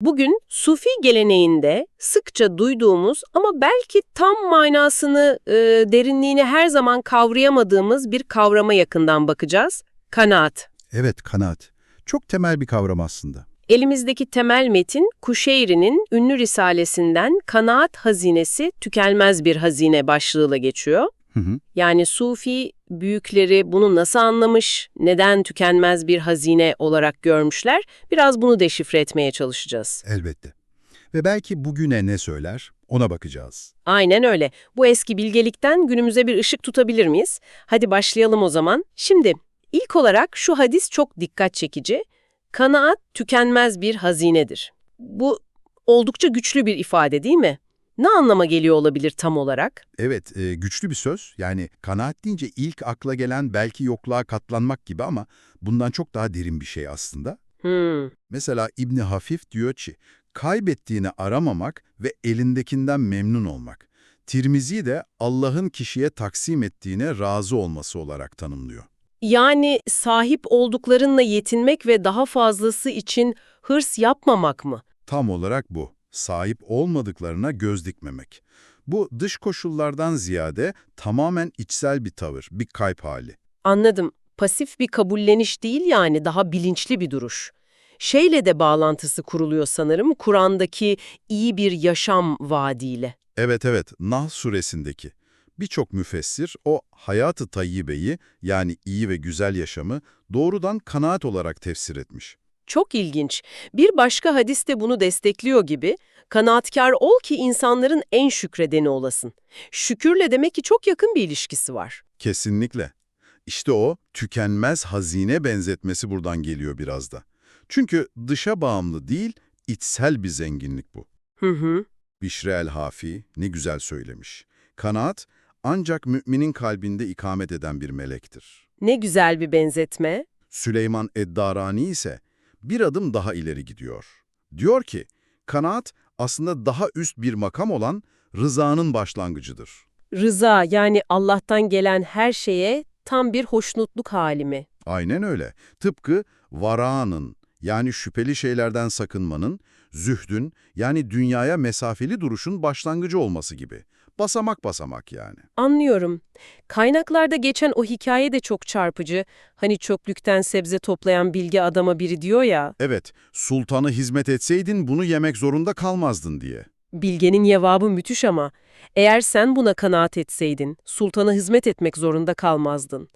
Bugün Sufi geleneğinde sıkça duyduğumuz ama belki tam manasını, e, derinliğini her zaman kavrayamadığımız bir kavrama yakından bakacağız. Kanaat. Evet, kanaat. Çok temel bir kavram aslında. Elimizdeki temel metin Kuşeyri'nin ünlü risalesinden Kanaat Hazinesi Tükenmez Bir Hazine başlığıyla geçiyor. Hı hı. Yani Sufi büyükleri bunu nasıl anlamış, neden tükenmez bir hazine olarak görmüşler, biraz bunu deşifre etmeye çalışacağız. Elbette. Ve belki bugüne ne söyler, ona bakacağız. Aynen öyle. Bu eski bilgelikten günümüze bir ışık tutabilir miyiz? Hadi başlayalım o zaman. Şimdi ilk olarak şu hadis çok dikkat çekici. Kanaat tükenmez bir hazinedir. Bu oldukça güçlü bir ifade değil mi? Ne anlama geliyor olabilir tam olarak? Evet, e, güçlü bir söz. Yani kanaat deyince ilk akla gelen belki yokluğa katlanmak gibi ama bundan çok daha derin bir şey aslında. Hmm, Mesela İbni Hafif diyor ki, kaybettiğini aramamak ve elindekinden memnun olmak. Tirmizi de Allah'ın kişiye taksim ettiğine razı olması olarak tanımlıyor. Yani sahip olduklarınla yetinmek ve daha fazlası için hırs yapmamak mı? Tam olarak bu. Sahip olmadıklarına göz dikmemek. Bu dış koşullardan ziyade tamamen içsel bir tavır, bir kalp hali. Anladım. Pasif bir kabulleniş değil yani daha bilinçli bir duruş. Şeyle de bağlantısı kuruluyor sanırım Kur'an'daki iyi bir yaşam vaadiyle. Evet evet, Nahl suresindeki. Birçok müfessir o hayatı tayyibeyi yani iyi ve güzel yaşamı doğrudan kanaat olarak tefsir etmiş. Çok ilginç. Bir başka hadis de bunu destekliyor gibi. Kanaatkar ol ki insanların en şükredeni olasın. Şükürle demek ki çok yakın bir ilişkisi var. Kesinlikle. İşte o tükenmez hazine benzetmesi buradan geliyor biraz da. Çünkü dışa bağımlı değil, içsel bir zenginlik bu. Hı hı. Bişre el-Hafi ne güzel söylemiş. Kanaat ancak müminin kalbinde ikamet eden bir melektir. Ne güzel bir benzetme. Süleyman Eddarani ise bir adım daha ileri gidiyor. Diyor ki, kanaat aslında daha üst bir makam olan rızanın başlangıcıdır. Rıza yani Allah'tan gelen her şeye tam bir hoşnutluk hali mi? Aynen öyle. Tıpkı varağının yani şüpheli şeylerden sakınmanın, zühdün yani dünyaya mesafeli duruşun başlangıcı olması gibi. Basamak basamak yani. Anlıyorum. Kaynaklarda geçen o hikaye de çok çarpıcı. Hani çöplükten sebze toplayan bilge adama biri diyor ya, Evet, sultana hizmet etseydin bunu yemek zorunda kalmazdın diye. bilgenin cevabı müthiş ama eğer sen buna kanaat etseydin, sultana hizmet etmek zorunda kalmazdın.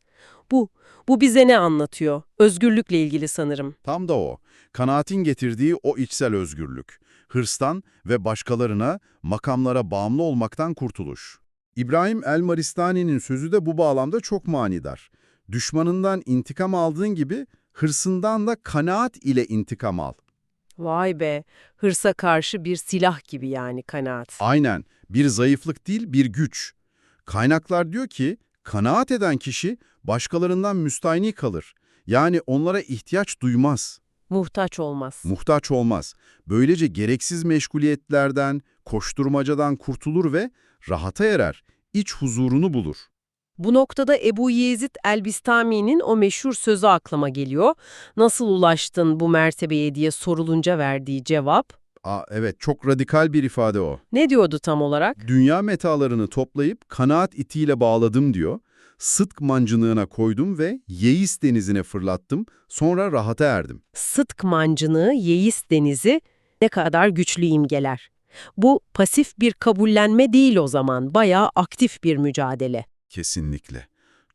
Bu, bu bize ne anlatıyor? Özgürlükle ilgili sanırım. Tam da o. Kanaatin getirdiği o içsel özgürlük. Hırstan ve başkalarına, makamlara bağımlı olmaktan kurtuluş. İbrahim el-Maristani'nin sözü de bu bağlamda çok manidar. Düşmanından intikam aldığın gibi hırsından da kanaat ile intikam al. Vay be, hırsa karşı bir silah gibi yani kanaat. Aynen, bir zayıflık değil bir güç. Kaynaklar diyor ki, kanaat eden kişi başkalarından müstahni kalır. Yani onlara ihtiyaç duymaz. Muhtaç olmaz. muhtaç olmaz. Böylece gereksiz meşguliyetlerden, koşturmacadan kurtulur ve rahata erer, iç huzurunu bulur. Bu noktada Ebu Yezid el-Bistami'nin o meşhur sözü aklıma geliyor. Nasıl ulaştın bu mertebeye diye sorulunca verdiği cevap. Aa, evet, çok radikal bir ifade o. Ne diyordu tam olarak? Dünya metalarını toplayıp kanaat itiyle bağladım diyor. Sıdk mancınığına koydum ve Yeis denizine fırlattım, sonra rahata erdim. Sıdk mancınığı, yeis denizi ne kadar güçlü imgeler. Bu pasif bir kabullenme değil o zaman, bayağı aktif bir mücadele. Kesinlikle.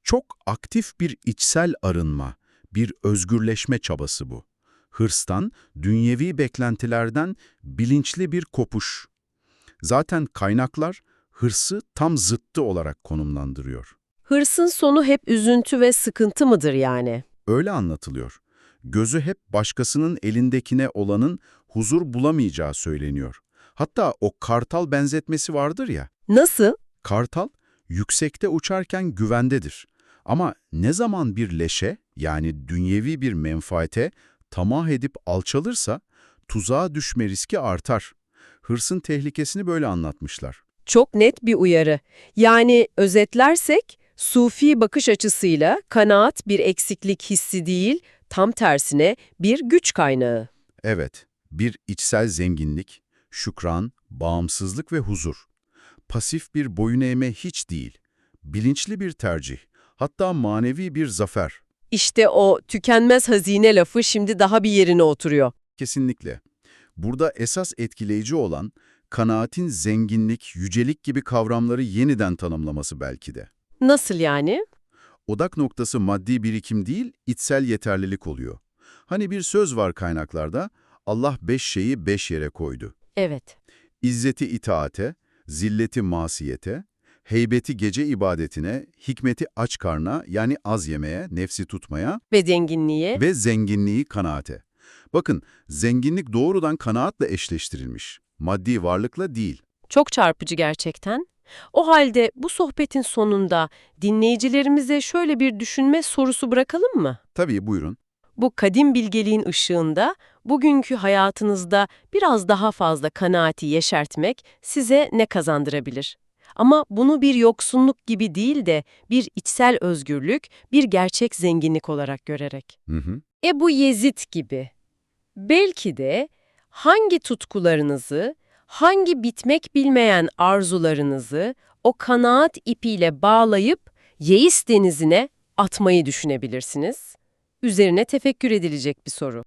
Çok aktif bir içsel arınma, bir özgürleşme çabası bu. Hırstan, dünyevi beklentilerden bilinçli bir kopuş. Zaten kaynaklar hırsı tam zıttı olarak konumlandırıyor. Hırsın sonu hep üzüntü ve sıkıntı mıdır yani? Öyle anlatılıyor. Gözü hep başkasının elindekine olanın huzur bulamayacağı söyleniyor. Hatta o kartal benzetmesi vardır ya, Nasıl? Kartal, yüksekte uçarken güvendedir. Ama ne zaman bir leşe, yani dünyevi bir menfaate, tamah edip alçalırsa, tuzağa düşme riski artar. Hırsın tehlikesini böyle anlatmışlar. Çok net bir uyarı. Yani özetlersek, sufi bakış açısıyla kanaat bir eksiklik hissi değil, tam tersine bir güç kaynağı. Evet, Bir içsel zenginlik, şükran, bağımsızlık ve huzur. Pasif bir boyun eğme hiç değil. Bilinçli bir tercih, hatta manevi bir zafer. İşte o tükenmez hazine lafı şimdi daha bir yerine oturuyor. Kesinlikle. Burada esas etkileyici olan kanaatin zenginlik, yücelik gibi kavramları yeniden tanımlaması belki de. Nasıl yani? Odak noktası maddi birikim değil, içsel yeterlilik oluyor. Hani bir söz var kaynaklarda, Allah beş şeyi beş yere koydu. Evet. İzzeti itaate, zilleti masiyete, heybeti gece ibadetine, hikmeti aç karna yani az yemeye, nefsi tutmaya Ve zenginliğe. ve zenginliği kanaate. Bakın, zenginlik doğrudan kanaatla eşleştirilmiş. Maddi varlıkla değil. Çok çarpıcı gerçekten. O halde bu sohbetin sonunda dinleyicilerimize şöyle bir düşünme sorusu bırakalım mı? Tabii buyurun. Bu kadim bilgeliğin ışığında bugünkü hayatınızda biraz daha fazla kanaati yeşertmek size ne kazandırabilir? Ama bunu bir yoksunluk gibi değil de bir içsel özgürlük, bir gerçek zenginlik olarak görerek. Hı hı. Ebu Yezid gibi. Belki de hangi tutkularınızı, hangi bitmek bilmeyen arzularınızı o kanaat ipiyle bağlayıp yeis denizine atmayı düşünebilirsiniz. Üzerine tefekkür edilecek bir soru.